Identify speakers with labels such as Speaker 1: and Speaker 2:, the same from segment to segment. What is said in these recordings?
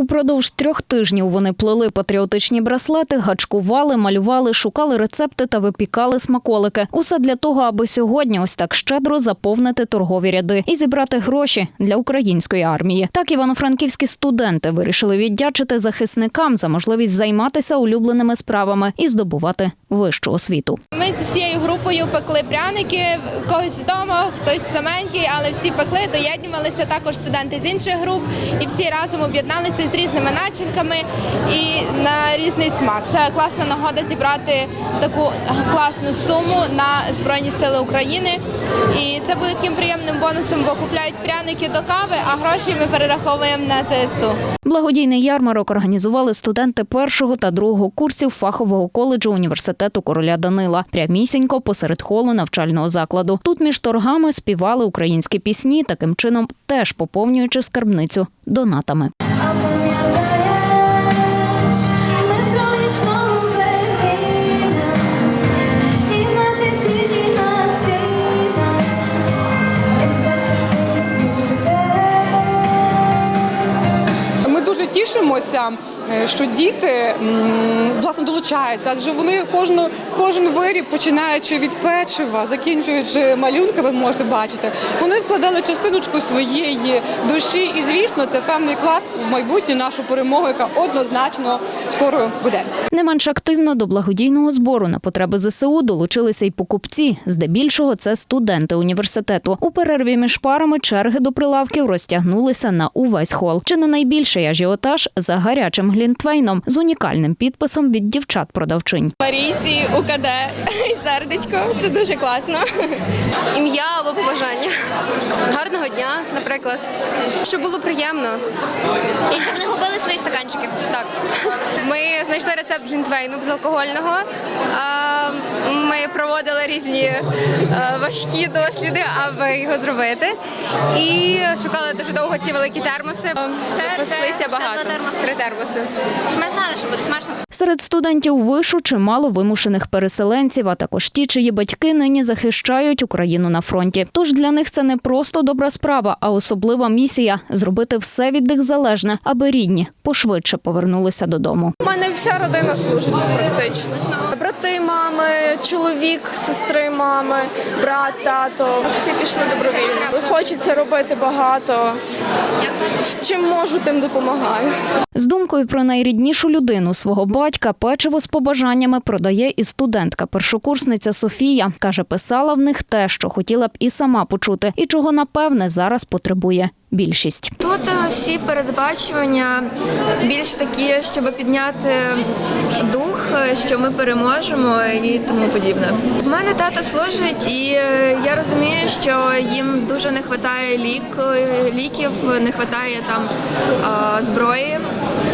Speaker 1: Упродовж трьох тижнів вони плели патріотичні браслети, гачкували, малювали, шукали рецепти та випікали смаколики. Усе для того, аби сьогодні ось так щедро заповнити торгові ряди і зібрати гроші для української армії. Так івано-франківські студенти вирішили віддячити захисникам за можливість займатися улюбленими справами і здобувати вищу освіту.
Speaker 2: Ми з усією групою пекли пряники, когось вдома, хтось саменький, але всі пекли, доєднувалися також студенти з інших груп, і всі разом об'єдналися з різними начинками і на різний смак. Це класна нагода зібрати таку класну суму на Збройні Сили України. І це буде таким приємним бонусом, бо купляють пряники до кави, а гроші ми перераховуємо на ЗСУ.
Speaker 1: Благодійний ярмарок організували студенти першого та другого курсів фахового коледжу університету короля Данила. Прямісінько посеред холу навчального закладу. Тут між торгами співали українські пісні, таким чином теж поповнюючи скарбницю донатами.
Speaker 3: Тішимося, е, що діти власне долучаються, адже вони кожну кожен виріб, починаючи від печива, закінчуючи малюнки, ви можете бачити, вони вкладали частиночку своєї душі, і звісно, це певний вклад в майбутню нашу перемогу, яка однозначно скоро буде.
Speaker 1: Не менш активно до благодійного збору на потреби ЗСУ долучилися й покупці. Здебільшого це студенти університету. У перерві між парами черги до прилавків розтягнулися на увесь хол. Чи не найбільший ажіотаж за гарячим глінтвейном з унікальним підписом від дівчат-продавчинь.
Speaker 2: Марійці, УКД і сердечко. Це дуже класно.
Speaker 4: ім'я або побажання. Гарного дня, наприклад. Щоб було приємно.
Speaker 5: І щоб не губили свої стаканчики.
Speaker 4: Так. Ми знайшли рецепт глінтвейну безалкогольного. Ми проводили різні е, важкі досліди, аби його зробити. І шукали дуже довго ці великі термоси.
Speaker 5: Це-
Speaker 4: Паслися
Speaker 5: це
Speaker 4: багато.
Speaker 5: Термоси.
Speaker 4: Три термоси.
Speaker 5: Ми знали, що буде смачно.
Speaker 1: Серед студентів вишу чимало вимушених переселенців, а також ті, чиї батьки нині захищають Україну на фронті. Тож для них це не просто добра справа, а особлива місія зробити все від них залежне, аби рідні пошвидше повернулися додому.
Speaker 6: У мене вся родина служить практично. Брати, мами, чоловік, сестри, мами, брат, тато. Всі пішли добровільно. Хочеться робити багато. Чим можу, тим допомагаю.
Speaker 1: З думкою про найріднішу людину свого батька печиво з побажаннями продає і студентка-першокурсниця Софія. каже, писала в них те, що хотіла б і сама почути, і чого напевне зараз потребує більшість.
Speaker 4: Тут е, всі передбачування більш такі, щоб підняти дух, е, що ми переможемо і тому подібне. В мене тато служить, і е, я розумію, що їм дуже не вистачає лік, ліків, не вистачає там зброї.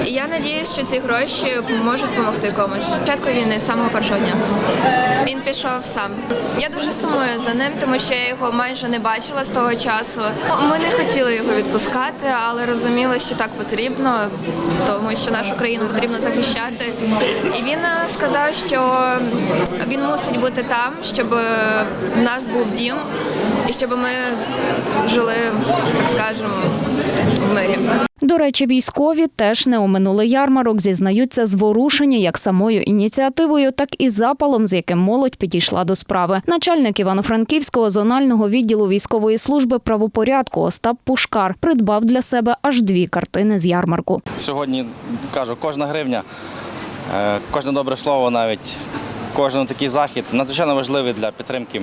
Speaker 4: І я надіюсь, що ці гроші можуть допомогти комусь. Спочатку війни з самого першого дня. Він пішов сам. Я дуже сумую за ним, тому що я його майже не бачила з того часу. Ми не хотіли його відпускати, але розуміли, що так потрібно, тому що нашу країну потрібно захищати. І він е, сказав, що він мусить бути там, щоб в нас був дім і щоб ми жили, так скажемо, в мирі.
Speaker 1: До речі, військові теж не оминули ярмарок, зізнаються зворушені як самою ініціативою, так і запалом, з яким молодь підійшла до справи. Начальник Івано-Франківського зонального відділу військової служби правопорядку Остап Пушкар придбав для себе аж дві картини з ярмарку.
Speaker 7: Сьогодні кажу, кожна гривня, е, кожне добре слово, навіть кожен такий захід надзвичайно важливий для підтримки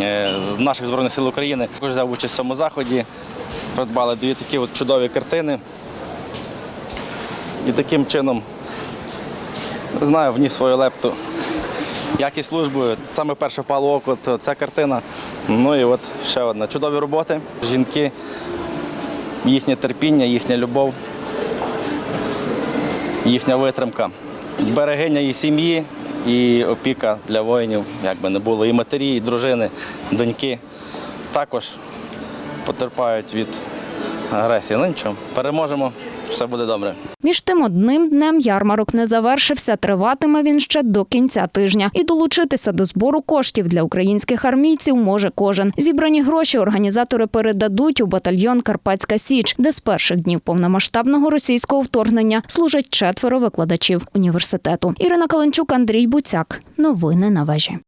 Speaker 7: е, наших збройних сил України. Також взяв участь в цьому заході, придбали дві такі от чудові картини. І таким чином знаю вніс свою лепту. Якість служби, саме перше впало око, то ця картина. Ну і от ще одна. Чудові роботи. Жінки, їхнє терпіння, їхня любов їхня витримка. Берегиня і сім'ї, і опіка для воїнів, як би не було. І матері, і дружини, доньки також потерпають від агресії. Ну нічого, переможемо, все буде добре.
Speaker 1: Між тим, одним днем ярмарок не завершився. Триватиме він ще до кінця тижня. І долучитися до збору коштів для українських армійців може кожен. Зібрані гроші організатори передадуть у батальйон Карпатська Січ, де з перших днів повномасштабного російського вторгнення служать четверо викладачів університету. Ірина Каленчук, Андрій Буцяк. Новини на вежі.